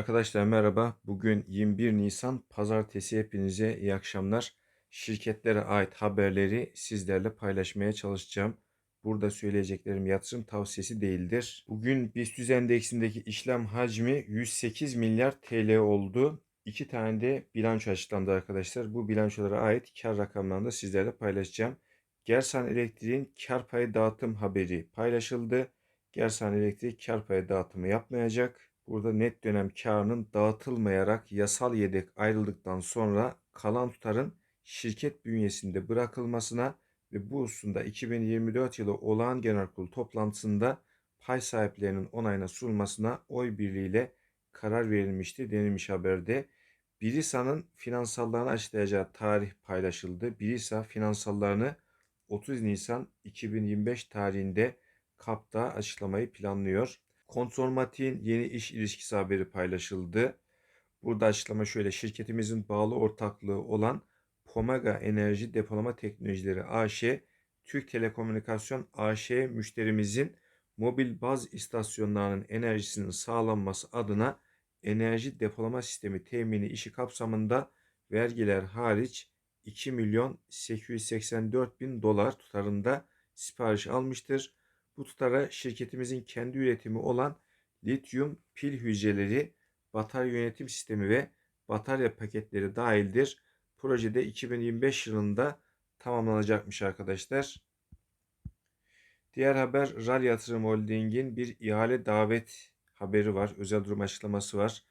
Arkadaşlar merhaba. Bugün 21 Nisan Pazartesi. Hepinize iyi akşamlar. Şirketlere ait haberleri sizlerle paylaşmaya çalışacağım. Burada söyleyeceklerim yatırım tavsiyesi değildir. Bugün BIST endeksindeki işlem hacmi 108 milyar TL oldu. İki tane de bilanço açıklandı arkadaşlar. Bu bilançolara ait kar rakamlarını da sizlerle paylaşacağım. Gersan Elektrik'in kar payı dağıtım haberi paylaşıldı. Gersan Elektrik kar payı dağıtımı yapmayacak. Burada net dönem karının dağıtılmayarak yasal yedek ayrıldıktan sonra kalan tutarın şirket bünyesinde bırakılmasına ve bu hususunda 2024 yılı olağan genel kurul toplantısında pay sahiplerinin onayına sunulmasına oy birliğiyle karar verilmişti denilmiş haberde. Birisa'nın finansallarını açıklayacağı tarih paylaşıldı. Birisa finansallarını 30 Nisan 2025 tarihinde KAP'ta açıklamayı planlıyor. Kontrolmatiğin yeni iş ilişkisi haberi paylaşıldı. Burada açıklama şöyle. Şirketimizin bağlı ortaklığı olan Pomega Enerji Depolama Teknolojileri AŞ, Türk Telekomünikasyon AŞ müşterimizin mobil baz istasyonlarının enerjisinin sağlanması adına enerji depolama sistemi temini işi kapsamında vergiler hariç 2 milyon 884 bin dolar tutarında sipariş almıştır. Bu tutara şirketimizin kendi üretimi olan lityum pil hücreleri, batarya yönetim sistemi ve batarya paketleri dahildir. Projede 2025 yılında tamamlanacakmış arkadaşlar. Diğer haber RAL Yatırım Holding'in bir ihale davet haberi var. Özel durum açıklaması var.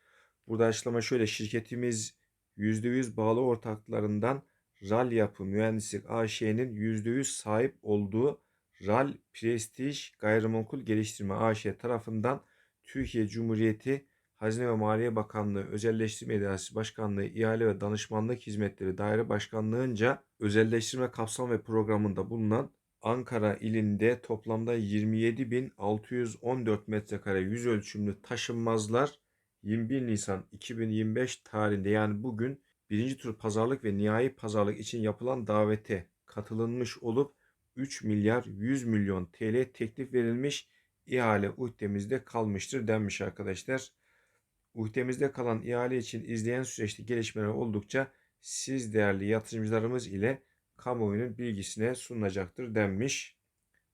Burada açıklama şöyle. Şirketimiz %100 bağlı ortaklarından RAL Yapı Mühendislik AŞ'nin %100 sahip olduğu RAL Prestij Gayrimenkul Geliştirme AŞ tarafından Türkiye Cumhuriyeti Hazine ve Maliye Bakanlığı Özelleştirme İdaresi Başkanlığı İhale ve Danışmanlık Hizmetleri Daire Başkanlığı'nca özelleştirme kapsam ve programında bulunan Ankara ilinde toplamda 27.614 metrekare yüz ölçümlü taşınmazlar 21 Nisan 2025 tarihinde yani bugün birinci tur pazarlık ve nihai pazarlık için yapılan davete katılınmış olup 3 milyar 100 milyon TL teklif verilmiş ihale uhdemizde kalmıştır denmiş arkadaşlar. Uhdemizde kalan ihale için izleyen süreçte gelişmeler oldukça siz değerli yatırımcılarımız ile kamuoyunun bilgisine sunulacaktır denmiş.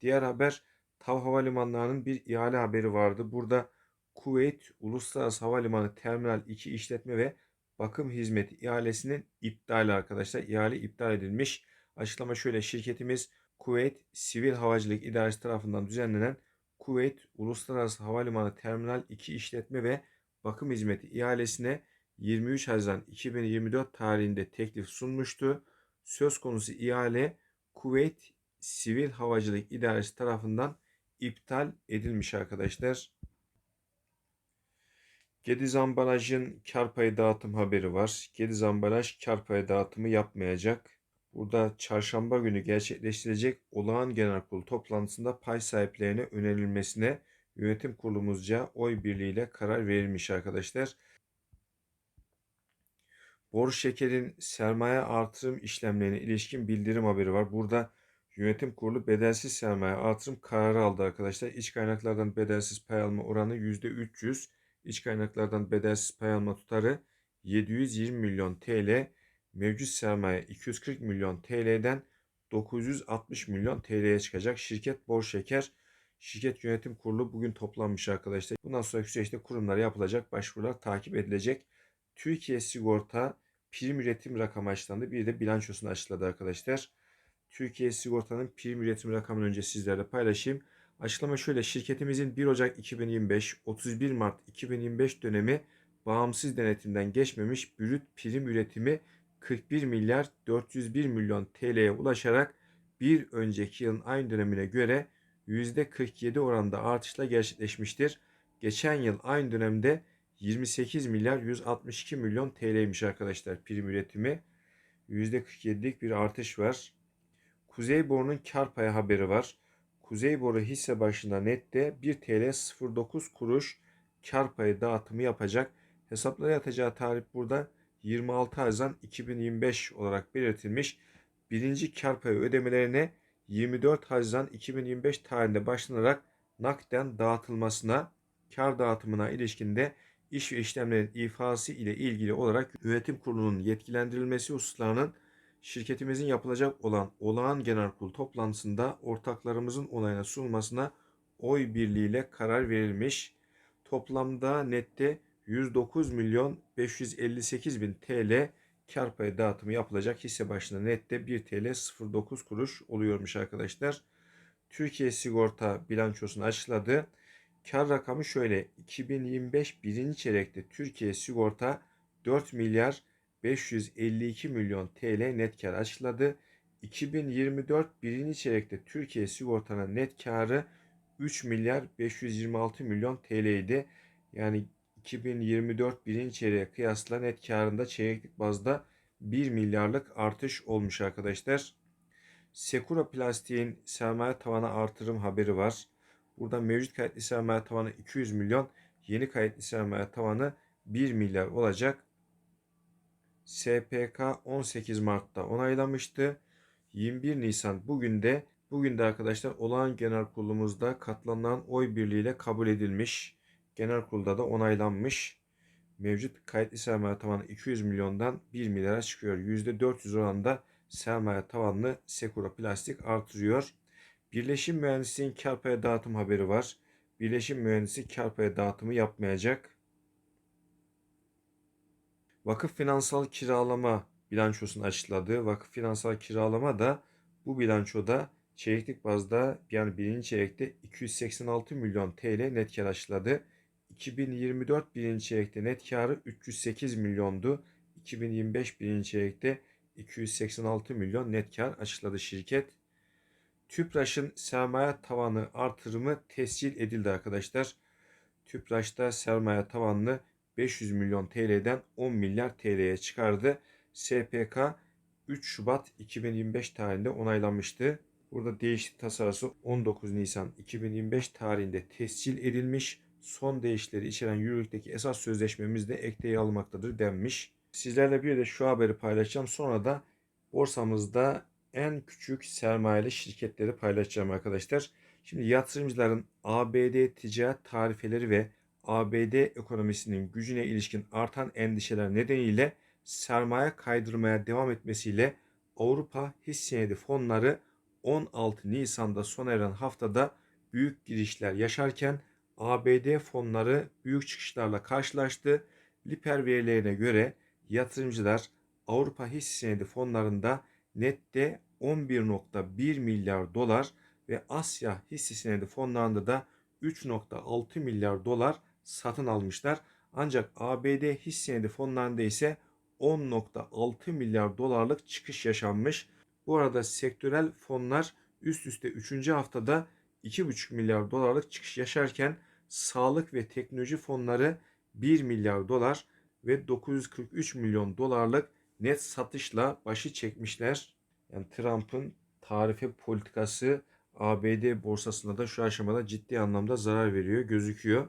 Diğer haber TAV Havalimanları'nın bir ihale haberi vardı. Burada Kuveyt Uluslararası Havalimanı Terminal 2 işletme ve bakım hizmeti ihalesinin iptali arkadaşlar. İhale iptal edilmiş. Açıklama şöyle şirketimiz Kuveyt Sivil Havacılık İdaresi tarafından düzenlenen Kuveyt Uluslararası Havalimanı Terminal 2 işletme ve bakım hizmeti ihalesine 23 Haziran 2024 tarihinde teklif sunmuştu. Söz konusu ihale Kuveyt Sivil Havacılık İdaresi tarafından iptal edilmiş arkadaşlar. Gediz Ambalaj'ın kar payı dağıtım haberi var. Gediz Ambalaj kar payı dağıtımı yapmayacak. Burada çarşamba günü gerçekleştirecek olağan genel kurul toplantısında pay sahiplerine önerilmesine yönetim kurulumuzca oy birliğiyle karar verilmiş arkadaşlar. Boru Şeker'in sermaye artırım işlemlerine ilişkin bildirim haberi var. Burada yönetim kurulu bedelsiz sermaye artırım kararı aldı arkadaşlar. İç kaynaklardan bedelsiz pay alma oranı %300. İç kaynaklardan bedelsiz pay alma tutarı 720 milyon TL mevcut sermaye 240 milyon TL'den 960 milyon TL'ye çıkacak. Şirket Bor Şeker Şirket Yönetim Kurulu bugün toplanmış arkadaşlar. Bundan sonraki süreçte kurumlara yapılacak başvurular takip edilecek. Türkiye Sigorta prim üretim rakamı açıklandı. Bir de bilançosunu açıkladı arkadaşlar. Türkiye Sigorta'nın prim üretim rakamını önce sizlerle paylaşayım. Açıklama şöyle. Şirketimizin 1 Ocak 2025, 31 Mart 2025 dönemi bağımsız denetimden geçmemiş brüt prim üretimi 41 milyar 401 milyon TL'ye ulaşarak bir önceki yılın aynı dönemine göre %47 oranında artışla gerçekleşmiştir. Geçen yıl aynı dönemde 28 milyar 162 milyon TL'ymiş arkadaşlar prim üretimi. %47'lik bir artış var. Kuzeyboru'nun kar payı haberi var. Kuzeyboru hisse başına nette 1 TL 09 kuruş kar payı dağıtımı yapacak. Hesaplara yatacağı tarih burada 26 Haziran 2025 olarak belirtilmiş. Birinci kar payı ödemelerine 24 Haziran 2025 tarihinde başlanarak nakden dağıtılmasına, kar dağıtımına ilişkinde iş ve işlemlerin ifası ile ilgili olarak yönetim kurulunun yetkilendirilmesi hususlarının şirketimizin yapılacak olan olağan genel kurul toplantısında ortaklarımızın onayına sunulmasına oy birliğiyle karar verilmiş. Toplamda nette 109 milyon 558 bin TL kar payı dağıtımı yapılacak hisse başına nette 1 TL 09 kuruş oluyormuş arkadaşlar. Türkiye Sigorta bilançosunu açıkladı. Kar rakamı şöyle 2025 birinci çeyrekte Türkiye Sigorta 4 milyar 552 milyon TL net kar açıkladı. 2024 birinci çeyrekte Türkiye Sigorta'nın net karı 3 milyar 526 milyon TL idi. Yani 2024 birinci çeyreğe kıyasla net karında çeyreklik bazda 1 milyarlık artış olmuş arkadaşlar. Sekura Plastik'in sermaye tavanı artırım haberi var. Burada mevcut kayıtlı sermaye tavanı 200 milyon, yeni kayıtlı sermaye tavanı 1 milyar olacak. SPK 18 Mart'ta onaylamıştı. 21 Nisan bugün de bugün de arkadaşlar olağan genel kurulumuzda katlanan oy birliğiyle kabul edilmiş. Genel kurulda da onaylanmış. Mevcut kayıtlı sermaye tavanı 200 milyondan 1 milyara çıkıyor. %400 oranda sermaye tavanını Sekura Plastik artırıyor. Birleşim Mühendisliğin kar payı dağıtım haberi var. Birleşim Mühendisi kar payı dağıtımı yapmayacak. Vakıf Finansal Kiralama bilançosunu açıkladı. Vakıf Finansal Kiralama da bu bilançoda çeyreklik bazda yani birinci çeyrekte 286 milyon TL net kar açıkladı. 2024 birinci çeyrekte net karı 308 milyondu. 2025 birinci çeyrekte 286 milyon net kar açıkladı şirket. Tüpraş'ın sermaye tavanı artırımı tescil edildi arkadaşlar. Tüpraş'ta sermaye tavanını 500 milyon TL'den 10 milyar TL'ye çıkardı. SPK 3 Şubat 2025 tarihinde onaylanmıştı. Burada değişiklik tasarısı 19 Nisan 2025 tarihinde tescil edilmiş. Son değişikleri içeren yürürlükteki esas sözleşmemiz de ekleye almaktadır denmiş. Sizlerle bir de şu haberi paylaşacağım. Sonra da borsamızda en küçük sermayeli şirketleri paylaşacağım arkadaşlar. Şimdi yatırımcıların ABD ticaret tarifeleri ve ABD ekonomisinin gücüne ilişkin artan endişeler nedeniyle sermaye kaydırmaya devam etmesiyle Avrupa hisse fonları 16 Nisan'da sona eren haftada büyük girişler yaşarken ABD fonları büyük çıkışlarla karşılaştı. Liper verilerine göre yatırımcılar Avrupa hisse senedi fonlarında nette 11.1 milyar dolar ve Asya hisse senedi fonlarında da 3.6 milyar dolar satın almışlar. Ancak ABD hisse senedi fonlarında ise 10.6 milyar dolarlık çıkış yaşanmış. Bu arada sektörel fonlar üst üste 3. haftada 2,5 milyar dolarlık çıkış yaşarken sağlık ve teknoloji fonları 1 milyar dolar ve 943 milyon dolarlık net satışla başı çekmişler. Yani Trump'ın tarife politikası ABD borsasına da şu aşamada ciddi anlamda zarar veriyor gözüküyor.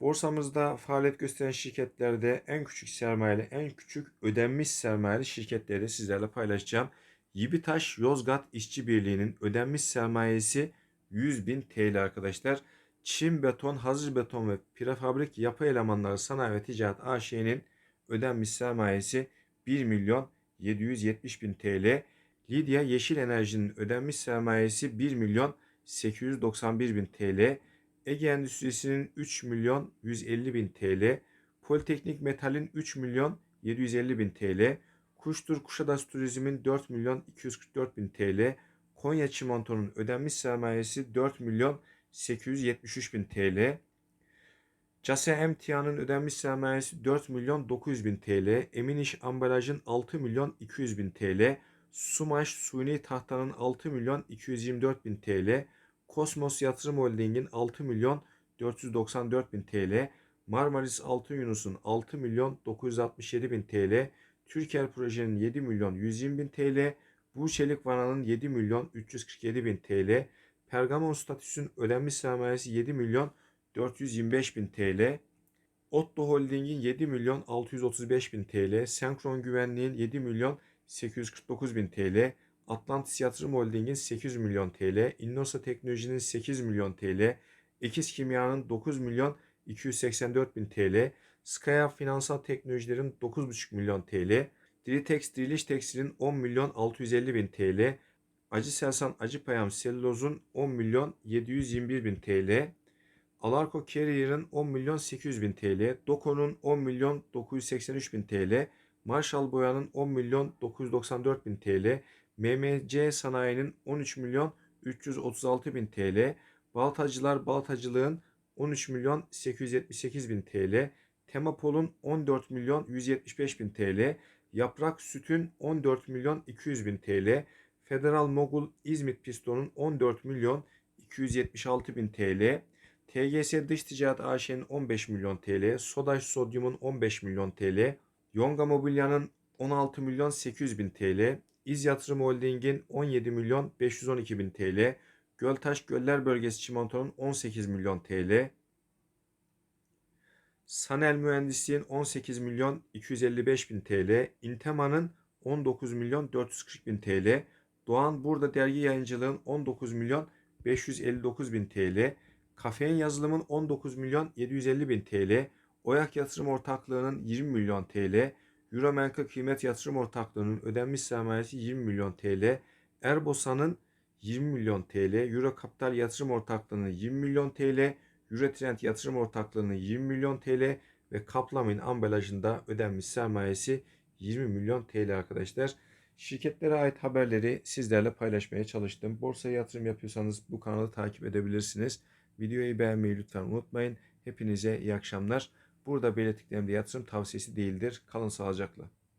Borsamızda faaliyet gösteren şirketlerde en küçük sermayeli, en küçük ödenmiş sermayeli şirketleri sizlerle paylaşacağım. Yibitaş Yozgat İşçi Birliği'nin ödenmiş sermayesi 100 bin TL arkadaşlar. Çim Beton, Hazır Beton ve Prefabrik Yapı Elemanları Sanayi ve Ticaret AŞ'nin ödenmiş sermayesi 1 milyon 770 bin TL. Lidya Yeşil Enerji'nin ödenmiş sermayesi 1 milyon 891 bin TL. Ege Endüstrisi'nin 3 milyon 150 bin TL. Politeknik Metal'in 3 milyon 750 bin TL. Kuştur Kuşadası Turizm'in 4 milyon 244 bin TL. Konya Çimento'nun ödenmiş sermayesi 4 milyon 873 bin TL. Case Emtia'nın ödenmiş sermayesi 4 milyon 900 bin TL. Eminiş Ambalaj'ın 6 milyon 200 bin TL. Sumaş Suni Tahta'nın 6 milyon 224 bin TL. Kosmos Yatırım Holding'in 6 milyon 494 bin TL. Marmaris Altın Yunus'un 6 milyon 967 bin TL. Türker Proje'nin 7 milyon 120 bin TL. Burçelik Vana'nın 7 milyon 347 bin TL. Pergamon Statüs'ün ödenmiş sermayesi 7 milyon 425 bin TL. Otto Holding'in 7 milyon 635 bin TL. Senkron Güvenliğin 7 milyon 849 bin TL. Atlantis Yatırım Holding'in 800 milyon TL. Innosa Teknoloji'nin 8 milyon TL. Ekiz Kimya'nın 9 milyon 284 bin TL. Skya Finansal Teknolojilerin 9,5 milyon TL, Diritex Diriliş Tekstil'in 10 milyon 650 bin TL, Acı Selsan Acı Payam Selloz'un 10 milyon 721 bin TL, Alarko Carrier'ın 10 milyon 800 bin TL, Doko'nun 10 milyon 983 bin TL, Marshall Boya'nın 10 milyon 994 bin TL, MMC Sanayi'nin 13 milyon 336 bin TL, Baltacılar Baltacılığın 13 milyon 878 bin TL, Temapol'un 14 milyon 175 bin TL, Yaprak Süt'ün 14 milyon 200 bin TL, Federal Mogul İzmit Piston'un 14 milyon 276 bin TL, TGS Dış Ticaret AŞ'nin 15 milyon TL, Sodaş Sodyum'un 15 milyon TL, Yonga Mobilya'nın 16 milyon 800 bin TL, İz Yatırım Holding'in 17 milyon 512 bin TL, Göltaş Göller Bölgesi Çimento'nun 18 milyon TL, Sanel Mühendisliğin 18 milyon 255 bin TL, Intema'nın 19 milyon 440 bin TL, Doğan Burada Dergi Yayıncılığın 19 milyon 559 bin TL, Kafein Yazılımın 19 milyon 750 bin TL, Oyak Yatırım Ortaklığı'nın 20 milyon TL, Euromenka Kıymet Yatırım Ortaklığı'nın ödenmiş sermayesi 20 milyon TL, Erbosa'nın 20 milyon TL, Euro Kapital Yatırım Ortaklığı'nın 20 milyon TL, Eurotrend Yatırım Ortaklığı'nın 20 milyon TL ve Kaplamin ambalajında ödenmiş sermayesi 20 milyon TL arkadaşlar. Şirketlere ait haberleri sizlerle paylaşmaya çalıştım. Borsaya yatırım yapıyorsanız bu kanalı takip edebilirsiniz. Videoyu beğenmeyi lütfen unutmayın. Hepinize iyi akşamlar. Burada belirttiklerim de yatırım tavsiyesi değildir. Kalın sağlıcakla.